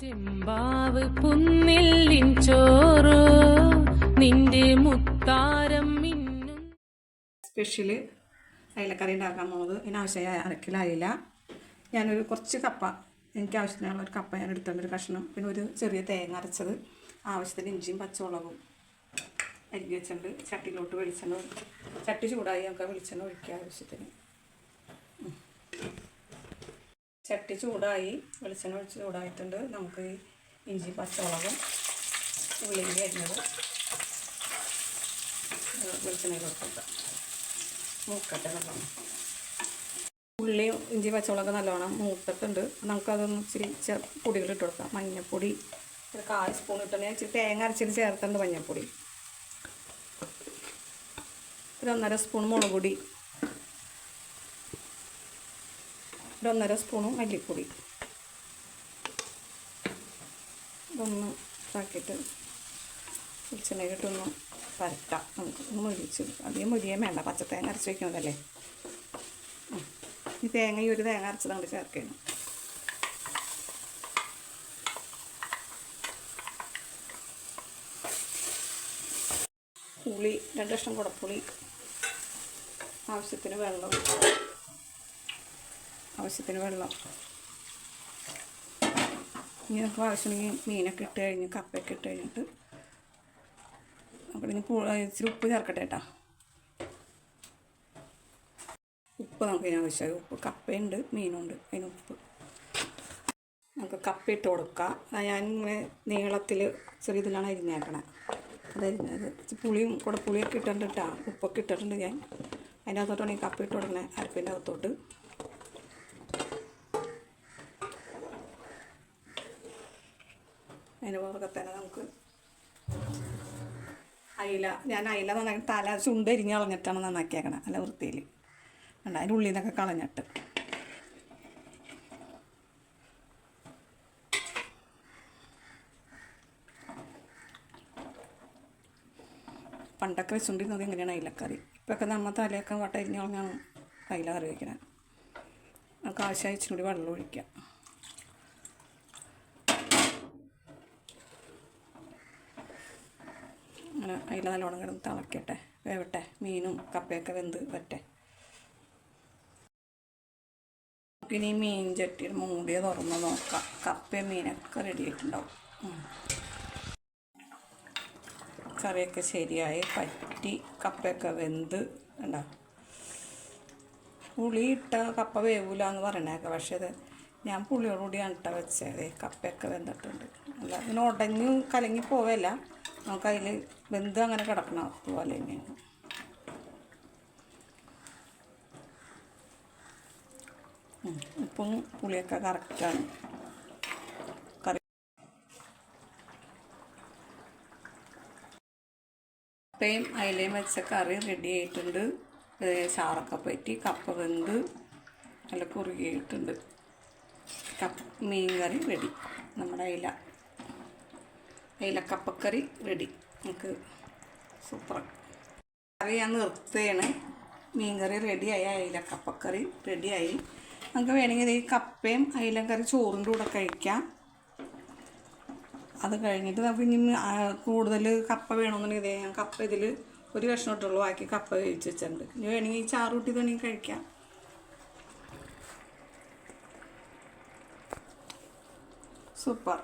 ചെമ്പാവ് പുന്നില്ലിൻ ചോറോ നിന്റെ മുത്താരം മിന്നും സ്പെഷ്യൽ അയിലക്കറി ഉണ്ടാക്കാൻ പോകുന്നത് ഇതിനാവശ്യമായ അരക്കിലായില്ല. ഞാനൊരു കുറച്ച് കപ്പ എനിക്ക് ആവശ്യത്തിനുള്ള ഒരു കപ്പ ഞാൻ എടുത്തുണ്ട് ഒരു കഷ്ണം. പിന്നെ ഒരു ചെറിയ തേങ്ങ അരച്ചത്. ആവശ്യത്തിന് ഇഞ്ചിയും പച്ചമുളകും അരിഞ്ഞ് വെച്ചിട്ടുണ്ട്. ചട്ടിയിലോട്ട് വെളിച്ചെണ്ണ ചട്ടി ചൂടായി നമുക്ക് വെളിച്ചെണ്ണ ഒഴിക്കുക ആവശ്യത്തിന്. ചട്ടി ചൂടായി വെളിച്ചെണ്ണ ഒഴിച്ച് ചൂടായിട്ടുണ്ട്. നമുക്ക് ഇഞ്ചി പച്ചമുളകും ഉള്ളിയും അരിഞ്ഞത് വെളിച്ചെണ്ണയിലോട്ട് കൊടുക്കാം മൂക്കട്ടെ നല്ലോണം. ഉള്ളിയും ഇഞ്ചി പച്ചമുളക് നല്ലോണം മൂത്തിട്ടുണ്ട്. നമുക്കതൊന്ന് ഇച്ചിരി പൊടികൾ ഇട്ട് കൊടുക്കാം. മഞ്ഞൾപ്പൊടി ഒരു കാൽ സ്പൂൺ ഇട്ടുണ്ടെങ്കിൽ ഇച്ചിരി തേങ്ങ അരച്ചിട്ട് ചേർത്തുണ്ട് മഞ്ഞൾപ്പൊടി ഒരു ഒന്നര സ്പൂൺ മുളക് പൊടി. ഒരു ഒന്നര സ്പൂണും മല്ലിപ്പൊടി. ഇതൊന്ന് ഇതാക്കിയിട്ട് വെളിച്ചെണ്ണയിലിട്ടൊന്ന് പരട്ടാം നമുക്ക് മൊരിച്ച് അധികം മൊരിയാൻ വേണ്ട. പച്ച തേങ്ങ അരച്ച് വയ്ക്കുന്നതല്ലേ ഈ തേങ്ങ ഈ ഒരു തേങ്ങ അരച്ചത് കൊണ്ട് ചേർക്കണം പുളി രണ്ട് ലക്ഷം കുടപ്പുളി ആവശ്യത്തിന് വെള്ളം ആവശ്യത്തിന് വെള്ളം. ഇനി നമുക്ക് ആവശ്യമുണ്ടെങ്കിൽ മീനൊക്കെ ഇട്ട് കഴിഞ്ഞ് കപ്പയൊക്കെ ഇട്ട് കഴിഞ്ഞിട്ട് അപ്പോൾ ഇനി ഇച്ചിരി ഉപ്പ് ചേർക്കട്ടെ കേട്ടോ ഉപ്പ് നമുക്ക് ഇതിന് ആവശ്യമായി. ഉപ്പ് കപ്പയുണ്ട് മീനുണ്ട് അതിന് ഉപ്പ്. നമുക്ക് കപ്പ ഇട്ട് കൊടുക്കാം. ഞാൻ ഇങ്ങനെ നീളത്തിൽ ചെറിയ ഇതിലാണ് അരിഞ്ഞേക്കണേ. അത് അരിഞ്ഞത് പുളിയും കൂടെ പുളിയൊക്കെ ഇട്ടിട്ടുണ്ട് കേട്ടോ ഉപ്പൊക്കെ ഇട്ടിട്ടുണ്ട് ഞാൻ. അതിന്റെ അകത്തോട്ടാണ് ഈ കപ്പ ഇട്ട് കൊടുക്കണേ. അരപ്പിന്റെ അകത്തോട്ട്. അതിന് പുറകെ തന്നെ നമുക്ക് അയില ഞാൻ അയില നന്നാക്കി തല ചുണ്ട് എരിഞ്ഞ് കളഞ്ഞിട്ടാണ് നന്നാക്കിയേക്കണത് നല്ല വൃത്തിയിൽ കണ്ട അതിന്റെ ഉള്ളിൽ നിന്നൊക്കെ കളഞ്ഞിട്ട്. പണ്ടൊക്കെ വെച്ചുകൊണ്ടിരുന്നത് എങ്ങനെയാണ് അയിലക്കറി? ഇപ്പൊക്കെ നമ്മൾ തലയൊക്കെ വട്ട എരിഞ്ഞ് കളഞ്ഞാണ് അയില കറി വയ്ക്കണത് നമുക്ക് ആവശ്യമായി ഇച്ചിരി കൂടി വെള്ളം ഒഴിക്കാം. അങ്ങനെ അതിൽ നല്ലോണം കിടന്ന് തിളക്കട്ടെ വേവട്ടെ മീനും കപ്പയൊക്കെ വെന്ത് വരട്ടെ. ഇനി മീൻ ചട്ടി മൂടിയ തുറന്ന് നോക്കാം. കപ്പയും മീനൊക്കെ റെഡി ആയിട്ടുണ്ടാവും. കറിയൊക്കെ ശരിയായി പറ്റി കപ്പയൊക്കെ വെന്ത് ഉണ്ടാവും പുളി ഇട്ട കപ്പ വേവില്ല എന്ന് പറയണേക്ക പക്ഷേ അത് ഞാൻ പുളിയോടുകൂടിയാണ് ഇട്ട വെച്ചത്. കപ്പയൊക്കെ വെന്തിട്ടുണ്ട്. അല്ല അതിന് ഉടഞ്ഞ് കലങ്ങി പോവല്ല നമുക്കതിൽ ബന്ധം അങ്ങനെ കിടക്കണം അതുപോലെ തന്നെയാണ്. ഉപ്പും പുളിയൊക്കെ കറക്റ്റാണ് കറി കപ്പയും അയിലയും വെച്ച കറി റെഡി ആയിട്ടുണ്ട്. ചാറൊക്കെ പറ്റി കപ്പ വെന്ത് നല്ല കുറുകിയിട്ടുണ്ട്. കപ്പ മീൻ കറി റെഡി നമ്മുടെ അയില. അയില കപ്പക്കറി റെഡി. നമുക്ക് സൂപ്പറാണ് കറി ഞാൻ നിർത്തുകയാണ്. മീൻകറി റെഡിയായി അയിലക്കപ്പക്കറി റെഡിയായി. നമുക്ക് വേണമെങ്കിൽ ഈ കപ്പയും അയില കറി ചോറിന്റെ കൂടെ കഴിക്കാം. അത് കഴിഞ്ഞിട്ട് നമുക്ക് ഇനി കൂടുതൽ കപ്പ വേണമെന്നുണ്ടെങ്കിൽ ഞാൻ കപ്പ ഇതിൽ ഒരു കഷ്ണം ഇട്ടുള്ളൂ. ബാക്കി കപ്പ വേവിച്ച് വെച്ചിട്ടുണ്ട്. ഇനി വേണമെങ്കിൽ ചാറ് കൂട്ടി വേണമെങ്കിൽ കഴിക്കാം. സൂപ്പർ.